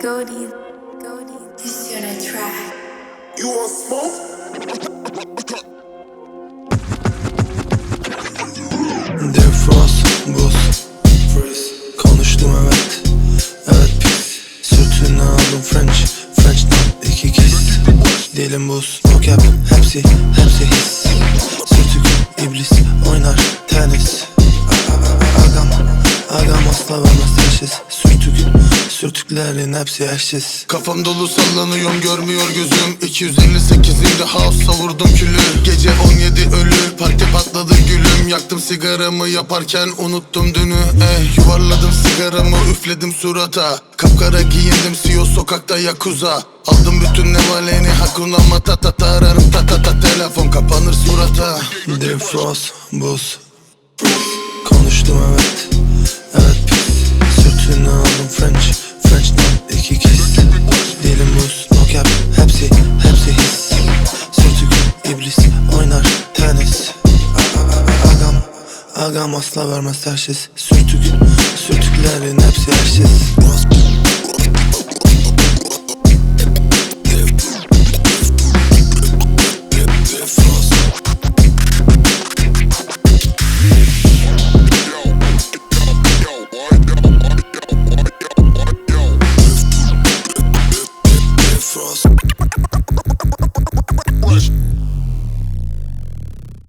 A track. You want smoke? Freeze. Konuştum evet. Evet pis Sütünü aldım French. French'tan iki kiss Dilim buz No cap Hepsi Hepsi his. Sürtük iblis Oynar tenis. Agam. Agam asla vermez teşhis Sürtüklerin hepsi eşsiz. Kafam dolu sallanıyorum görmüyor gözüm. 258'inde house savurdum külü. Gece 17 ölü parti patladı gülüm. Yaktım sigaramı yaparken unuttum dünü. Eh, Yuvarladım sigaramı üfledim surata. Kapkara giyindim CEO sokakta yakuza. Aldım bütün nevaleni hakuna matata ararım ta ta ta Telefon kapanır surata. Defrost, buz Agam asla vermez teşhis Sürtük Sürtüklerin hepsi eşsiz